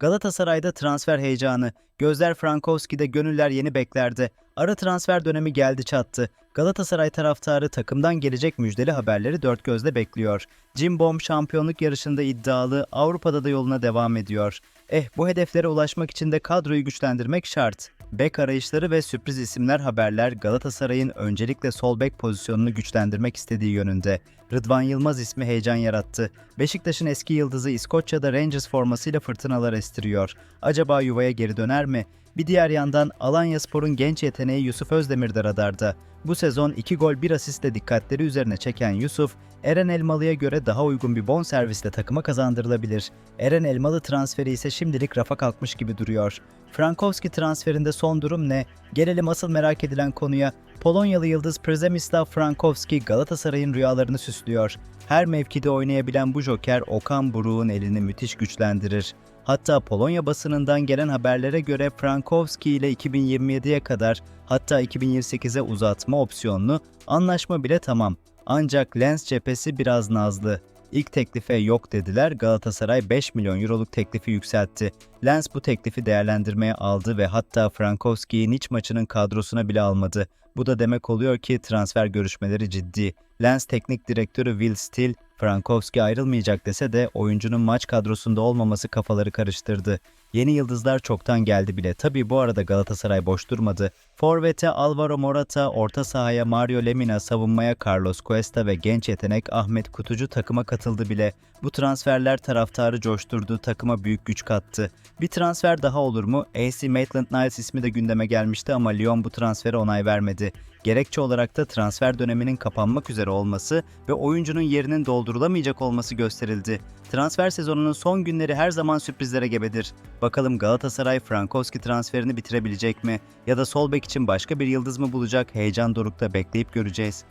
Galatasaray'da transfer heyecanı. Gözler Frankowski'de, gönüller yeni beklerde. Ara transfer dönemi geldi çattı. Galatasaray taraftarı takımdan gelecek müjdeli haberleri dört gözle bekliyor. Cimbom şampiyonluk yarışında iddialı, Avrupa'da da yoluna devam ediyor. Eh bu hedeflere ulaşmak için de kadroyu güçlendirmek şart. Bek arayışları ve sürpriz isimler haberler Galatasaray'ın öncelikle sol bek pozisyonunu güçlendirmek istediği yönünde. Rıdvan Yılmaz ismi heyecan yarattı. Beşiktaş'ın eski yıldızı İskoçya'da Rangers formasıyla fırtınalar estiriyor. Acaba yuvaya geri döner mi? Bir diğer yandan Alanyaspor'un genç yeteneği Yusuf Özdemir de radarda. Bu sezon 2 gol 1 asistle dikkatleri üzerine çeken Yusuf, Eren Elmalı'ya göre daha uygun bir bon servisle takıma kazandırılabilir. Eren Elmalı transferi ise şimdilik rafa kalkmış gibi duruyor. Frankowski transferinde son durum ne? Gelelim asıl merak edilen konuya. Polonyalı yıldız Przemysław Frankowski Galatasaray'ın rüyalarını süslüyor. Her mevkide oynayabilen bu joker Okan Buruk'un elini müthiş güçlendirir. Hatta Polonya basınından gelen haberlere göre Frankowski ile 2027'ye kadar hatta 2028'e uzatma opsiyonlu anlaşma bile tamam. Ancak Lens cephesi biraz nazlı. İlk teklife yok dediler Galatasaray 5 milyon euroluk teklifi yükseltti. Lens bu teklifi değerlendirmeye aldı ve hatta Frankowski'yi Niç maçının kadrosuna bile almadı. Bu da demek oluyor ki transfer görüşmeleri ciddi. Lens teknik direktörü Will Still, Frankowski ayrılmayacak dese de oyuncunun maç kadrosunda olmaması kafaları karıştırdı. Yeni yıldızlar çoktan geldi bile. Tabii bu arada Galatasaray boş durmadı. Forvet'e Alvaro Morata, orta sahaya Mario Lemina, savunmaya Carlos Cuesta ve genç yetenek Ahmet Kutucu takıma katıldı bile. Bu transferler taraftarı coşturdu, takıma büyük güç kattı. Bir transfer daha olur mu? AC Maitland-Niles ismi de gündeme gelmişti ama Lyon bu transfere onay vermedi. Gerekçe olarak da transfer döneminin kapanmak üzere olması ve oyuncunun yerinin doldurulamayacak olması gösterildi. Transfer sezonunun son günleri her zaman sürprizlere gebedir. Bakalım Galatasaray Frankowski transferini bitirebilecek mi? Ya da sol bek için başka bir yıldız mı bulacak? Heyecan dorukta bekleyip göreceğiz.